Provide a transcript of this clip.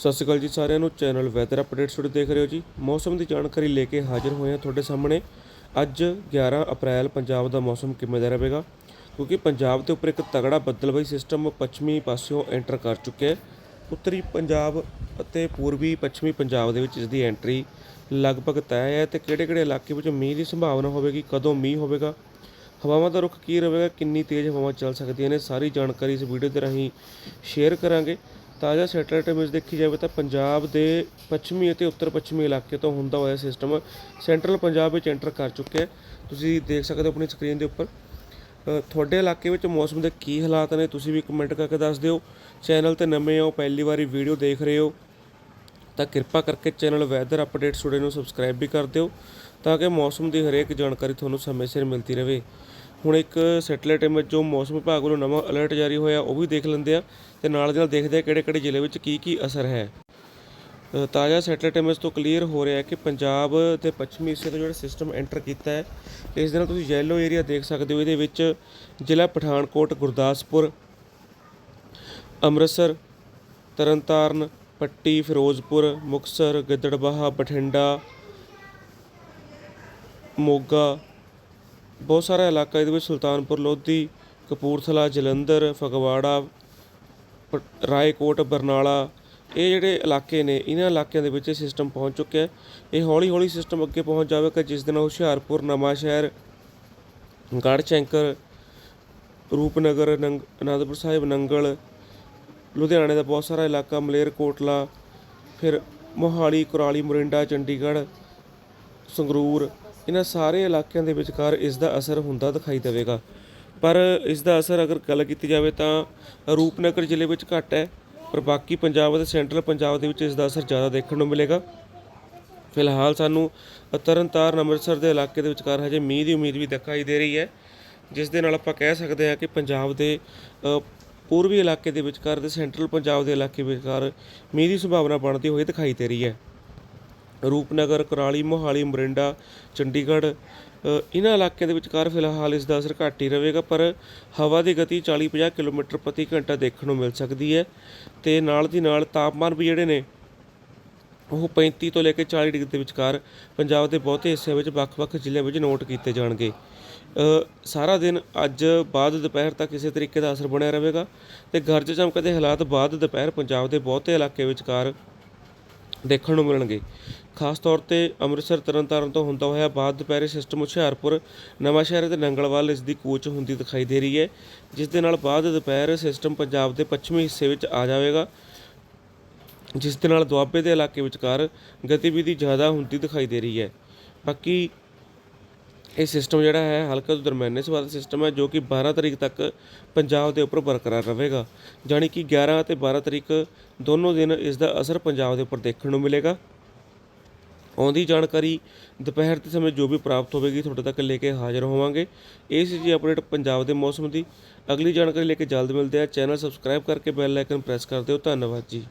ਸਤਿ ਸ਼੍ਰੀ ਅਕਾਲ ਜੀ ਸਾਰਿਆਂ ਨੂੰ। ਚੈਨਲ ਵੈਦਰ ਅਪਡੇਟਸ ਤੁਹਾਡੇ ਦੇਖ ਰਹੇ ਹੋ ਜੀ। ਮੌਸਮ ਦੀ ਜਾਣਕਾਰੀ ਲੈ ਕੇ ਹਾਜ਼ਰ ਹੋਏ ਹਾਂ ਤੁਹਾਡੇ ਸਾਹਮਣੇ। ਅੱਜ 11 ਅਪ੍ਰੈਲ, ਪੰਜਾਬ ਦਾ ਮੌਸਮ ਕਿਵੇਂ ਦਾ ਰਹੇਗਾ? ਕਿਉਂਕਿ ਪੰਜਾਬ ਦੇ ਉੱਪਰ ਇੱਕ ਤਗੜਾ ਬੱਦਲਬਾਈ ਸਿਸਟਮ ਪੱਛਮੀ ਪਾਸਿਓਂ ਐਂਟਰ ਕਰ ਚੁੱਕਿਆ ਹੈ। ਉੱਤਰੀ ਪੰਜਾਬ ਅਤੇ ਪੂਰਬੀ ਪੱਛਮੀ ਪੰਜਾਬ ਦੇ ਵਿੱਚ ਇਸ ਦੀ ਐਂਟਰੀ ਲਗਭਗ ਤੈਅ ਹੈ ਤੇ ਕਿਹੜੇ-ਕਿਹੜੇ ਇਲਾਕੇ ਵਿੱਚ ਮੀਂਹ ਦੀ ਸੰਭਾਵਨਾ ਹੋਵੇਗੀ, ਕਦੋਂ ਮੀਂਹ ਹੋਵੇਗਾ? ਹਵਾਵਾਂ ਦਾ ਰੁਖ ਕੀ ਰਹੇਗਾ? ਕਿੰਨੀ ਤੇਜ਼ ਹਵਾਵਾਂ ਚੱਲ ਸਕਦੀਆਂ ਨੇ? ਸਾਰੀ ਜਾਣਕਾਰੀ ਇਸ ਵੀਡੀਓ ਦੇ ਰਾਹੀਂ ਸ਼ੇਅਰ ਕਰਾਂਗੇ। ਤਾਜ਼ਾ ਸੈਟੇਲਾਈਟ ਇਮੇਜ ਦੇਖੀ ਜਾਵੇ ਤਾਂ ਪੰਜਾਬ ਦੇ ਪੱਛਮੀ ਅਤੇ ਉੱਤਰ ਪੱਛਮੀ ਇਲਾਕੇ ਤੋਂ ਹੁੰਦਾ ਹੋਇਆ ਸਿਸਟਮ ਸੈਂਟਰਲ ਪੰਜਾਬ ਵਿੱਚ ਐਂਟਰ ਕਰ ਚੁੱਕਿਆ ਤੁਸੀਂ ਦੇਖ ਸਕਦੇ ਹੋ ਆਪਣੀ ਸਕਰੀਨ ਦੇ ਉੱਪਰ। ਤੁਹਾਡੇ ਇਲਾਕੇ ਵਿੱਚ ਮੌਸਮ ਦੇ ਕੀ ਹਾਲਾਤ ਨੇ, ਤੁਸੀਂ ਵੀ ਕਮੈਂਟ ਕਰਕੇ ਦੱਸ ਦਿਓ। ਚੈਨਲ ਤੇ ਨਵੇਂ ਹੋ, ਪਹਿਲੀ ਵਾਰੀ ਵੀਡੀਓ ਦੇਖ ਰਹੇ ਹੋ। ਤਾਂ ਕਿਰਪਾ ਕਰਕੇ ਚੈਨਲ ਵੈਦਰ ਅਪਡੇਟ ਟੂਡੇ ਨੂੰ ਸਬਸਕ੍ਰਾਈਬ ਵੀ ਕਰ ਦਿਓ ਤਾਂ ਕਿ ਮੌਸਮ ਦੀ ਹਰੇਕ ਜਾਣਕਾਰੀ ਤੁਹਾਨੂੰ ਸਮੇਂ ਸਿਰ ਮਿਲਦੀ ਰਹੇ। ਹੁਣ ਇੱਕ ਸੈਟੇਲਾਈਟ ਇਮੇਜ ਜੋ ਮੌਸਮ ਵਿਭਾਗ ਵੱਲੋਂ ਨਵਾਂ ਅਲਰਟ ਜਾਰੀ ਹੋਇਆ, ਉਹ ਵੀ ਦੇਖ ਲੈਂਦੇ ਆ ਤੇ ਨਾਲ ਦੀ ਨਾਲ ਦੇਖਦੇ ਆ ਕਿਹੜੇ ਕਿਹੜੇ ਜ਼ਿਲ੍ਹੇ ਵਿੱਚ ਕੀ ਕੀ ਅਸਰ ਹੈ। ਤਾਜ਼ਾ ਸੈਟੇਲਾਈਟ ਇਮੇਜ ਤੋਂ ਕਲੀਅਰ ਹੋ ਰਿਹਾ ਹੈ ਕਿ ਪੰਜਾਬ ਦੇ ਪੱਛਮੀ ਹਿੱਸੇ ਤੋਂ ਜਿਹੜਾ ਸਿਸਟਮ ਐਂਟਰ ਕੀਤਾ ਹੈ, ਇਸ ਦੇ ਨਾਲ ਤੁਸੀਂ ਯੈਲੋ ਏਰੀਆ ਦੇਖ ਸਕਦੇ ਹੋ। ਇਹਦੇ ਵਿੱਚ ਜ਼ਿਲ੍ਹਾ ਪਠਾਨਕੋਟ, ਗੁਰਦਾਸਪੁਰ, ਅੰਮ੍ਰਿਤਸਰ, ਤਰਨਤਾਰਨ ਪੱਟੀ, ਫਿਰੋਜ਼ਪੁਰ, ਮੁਕਤਸਰ, ਗਿੱਦੜਬਾਹਾ, ਬਠਿੰਡਾ, ਮੋਗਾ, ਬਹੁਤ ਸਾਰਾ ਇਲਾਕਾ ਇਹਦੇ ਵਿੱਚ ਸੁਲਤਾਨਪੁਰ, ਲੋਧੀ, ਕਪੂਰਥਲਾ, ਜਲੰਧਰ, ਫਗਵਾੜਾ, ਪ- ਰਾਏਕੋਟ, ਬਰਨਾਲਾ, ਇਹ ਜਿਹੜੇ ਇਲਾਕੇ ਨੇ, ਇਹਨਾਂ ਇਲਾਕਿਆਂ ਦੇ ਵਿੱਚ ਇਹ ਸਿਸਟਮ ਪਹੁੰਚ ਚੁੱਕਿਆ ਹੈ। ਇਹ ਹੌਲੀ ਹੌਲੀ ਸਿਸਟਮ ਅੱਗੇ ਪਹੁੰਚ ਜਾਵੇਗਾ, ਜਿਸ ਦਿਨ ਹੁਸ਼ਿਆਰਪੁਰ, ਨਵਾਂਸ਼ਹਿਰ ਗੜ੍ਹਸ਼ੰਕਰ ਰੂਪਨਗਰ, ਨੰਗ, ਅਨੰਦਪੁਰ ਸਾਹਿਬ, ਨੰਗਲ ਲੁਧਿਆਣੇ ਦਾ ਬਹੁਤ ਸਾਰਾ ਇਲਾਕਾ ਮਲੇਰਕੋਟਲਾ ਫਿਰ ਮੋਹਾਲੀ, ਕੁਰਾਲੀ, ਮੋਰਿੰਡਾ, ਚੰਡੀਗੜ੍ਹ, ਸੰਗਰੂਰ, ਇਹਨਾਂ ਸਾਰੇ ਇਲਾਕਿਆਂ ਦੇ ਵਿਚਕਾਰ ਇਸ ਦਾ ਅਸਰ ਹੁੰਦਾ ਦਿਖਾਈ ਦੇਵੇਗਾ। ਪਰ ਇਸ ਦਾ ਅਸਰ ਅਗਰ ਗੱਲ ਕੀਤੀ ਜਾਵੇ ਤਾਂ ਰੂਪਨਗਰ ਜ਼ਿਲ੍ਹੇ ਵਿੱਚ ਘੱਟ ਹੈ, ਪਰ ਬਾਕੀ ਪੰਜਾਬ ਅਤੇ ਸੈਂਟਰਲ ਪੰਜਾਬ ਦੇ ਵਿੱਚ ਇਸ ਦਾ ਅਸਰ ਜ਼ਿਆਦਾ ਦੇਖਣ ਨੂੰ ਮਿਲੇਗਾ। ਫਿਲਹਾਲ ਸਾਨੂੰ ਤਰਨਤਾਰਨ, ਅੰਮ੍ਰਿਤਸਰ ਦੇ ਇਲਾਕੇ ਦੇ ਵਿਚਕਾਰ ਹਜੇ ਮੀਂਹ ਦੀ ਉਮੀਦ ਵੀ ਦਿਖਾਈ ਦੇ ਰਹੀ ਹੈ, ਜਿਸ ਦੇ ਨਾਲ ਆਪਾਂ ਕਹਿ ਸਕਦੇ ਹਾਂ ਕਿ ਪੰਜਾਬ ਦੇ ਪੂਰਬੀ ਇਲਾਕੇ ਦੇ ਵਿਚਕਾਰ ਤੇ ਸੈਂਟਰਲ ਪੰਜਾਬ ਦੇ ਇਲਾਕੇ ਵਿਚਕਾਰ ਮੀਂਹ ਦੀ ਸੰਭਾਵਨਾ ਬਣਦੀ ਹੋਈ ਦਿਖਾਈ ਦੇ ਰਹੀ ਹੈ। ਰੂਪਨਗਰ, ਕੁਰਾਲੀ, ਮੋਹਾਲੀ, ਮਰਿੰਡਾ, ਚੰਡੀਗੜ੍ਹ ਇਹਨਾਂ ਇਲਾਕਿਆਂ ਦੇ ਵਿਚਕਾਰ ਫਿਲਹਾਲ ਇਸ ਦਾ ਅਸਰ ਘੱਟ ਹੀ ਰਹੇਗਾ, ਪਰ ਹਵਾ ਦੀ ਗਤੀ 40-50 ਕਿਲੋਮੀਟਰ ਪ੍ਰਤੀ ਘੰਟਾ ਦੇਖਣ ਨੂੰ ਮਿਲ ਸਕਦੀ ਹੈ ਤੇ ਨਾਲ ਦੀ ਨਾਲ ਤਾਪਮਾਨ ਵੀ ਜਿਹੜੇ ਨੇ ਉਹ 35 ਤੋਂ ਲੈ ਕੇ 40 ਡਿਗਰੀ ਦੇ ਵਿਚਕਾਰ ਪੰਜਾਬ ਦੇ ਬਹੁਤੇ ਹਿੱਸਿਆਂ ਵਿੱਚ ਵੱਖ-ਵੱਖ ਜ਼ਿਲ੍ਹਿਆਂ ਵਿੱਚ ਨੋਟ ਕੀਤੇ ਜਾਣਗੇ। ਸਾਰਾ ਦਿਨ ਅੱਜ ਬਾਅਦ ਦੁਪਹਿਰ ਤੱਕ ਕਿਸੇ ਤਰੀਕੇ ਦਾ ਅਸਰ ਬਣਿਆ ਰਹੇਗਾ ਤੇ ਗਰਜ ਚਮਕ ਦੇ ਹਾਲਾਤ ਬਾਅਦ ਦੁਪਹਿਰ ਪੰਜਾਬ ਦੇ ਬਹੁਤੇ ਇਲਾਕੇ ਵਿਚਕਾਰ ਦੇਖਣ ਨੂੰ ਮਿਲਣਗੇ। ਖਾਸ ਤੌਰ ਤੇ ਅੰਮ੍ਰਿਤਸਰ, ਤਰਨਤਾਰਨ ਤੋਂ ਹੁੰਦਾ ਹੋਇਆ ਬਾਅਦ ਦੁਪਹਿਰੇ ਸਿਸਟਮ ਹੁਸ਼ਿਆਰਪੁਰ, ਨਵਾਂਸ਼ਹਿਰ ਤੇ ਨੰਗਲਵਾਲ ਇਸ ਦੀ ਕੂਚ ਹੁੰਦੀ ਦਿਖਾਈ ਦੇ ਰਹੀ ਹੈ, ਜਿਸ ਦੇ ਨਾਲ ਬਾਅਦ ਦੁਪਹਿਰ ਸਿਸਟਮ ਪੰਜਾਬ ਦੇ ਪੱਛਮੀ ਹਿੱਸੇ ਵਿੱਚ ਆ ਜਾਵੇਗਾ। ਜਿਸ ਦੇ ਨਾਲ ਦੁਆਬੇ ਦੇ ਇਲਾਕੇ ਵਿਚਕਾਰ ਗਤੀਵਿਧੀ ਜ਼ਿਆਦਾ ਹੁੰਦੀ ਦਿਖਾਈ ਦੇ ਰਹੀ ਹੈ। ਬਾਕੀ ਇਹ ਸਿਸਟਮ ਜਿਹੜਾ ਹੈ, ਹਲਕਾ ਤੋਂ ਦਰਮਿਆਨੇ ਸਵਾਦ ਸਿਸਟਮ ਹੈ, ਜੋ ਕਿ 12 ਤਰੀਕ ਤੱਕ ਪੰਜਾਬ ਦੇ ਉੱਪਰ ਬਰਕਰਾਰ ਰਹੇਗਾ। ਜਾਣੀ ਕਿ 11 ਅਤੇ 12 ਤਰੀਕ ਦੋਨੋਂ ਦਿਨ ਇਸ ਦਾ ਅਸਰ ਪੰਜਾਬ ਦੇ ਉੱਪਰ ਦੇਖਣ ਨੂੰ ਮਿਲੇਗਾ। ਆਉਂਦੀ ਜਾਣਕਾਰੀ ਦੁਪਹਿਰ ਦੇ ਸਮੇਂ ਜੋ ਵੀ ਪ੍ਰਾਪਤ ਹੋਵੇਗੀ, ਤੁਹਾਡੇ ਤੱਕ ਲੈ ਕੇ ਹਾਜ਼ਰ ਹੋਵਾਂਗੇ। ਇਹ ਸੀ ਜੀ ਅਪਡੇਟ ਪੰਜਾਬ ਦੇ ਮੌਸਮ ਦੀ। ਅਗਲੀ ਜਾਣਕਾਰੀ ਲੈ ਕੇ ਜਲਦ ਮਿਲਦੇ ਆ ਚੈਨਲ ਸਬਸਕ੍ਰਾਈਬ ਕਰਕੇ ਬੈਲ ਆਈਕਨ ਪ੍ਰੈਸ ਕਰ ਦਿਓ। ਧੰਨਵਾਦ ਜੀ।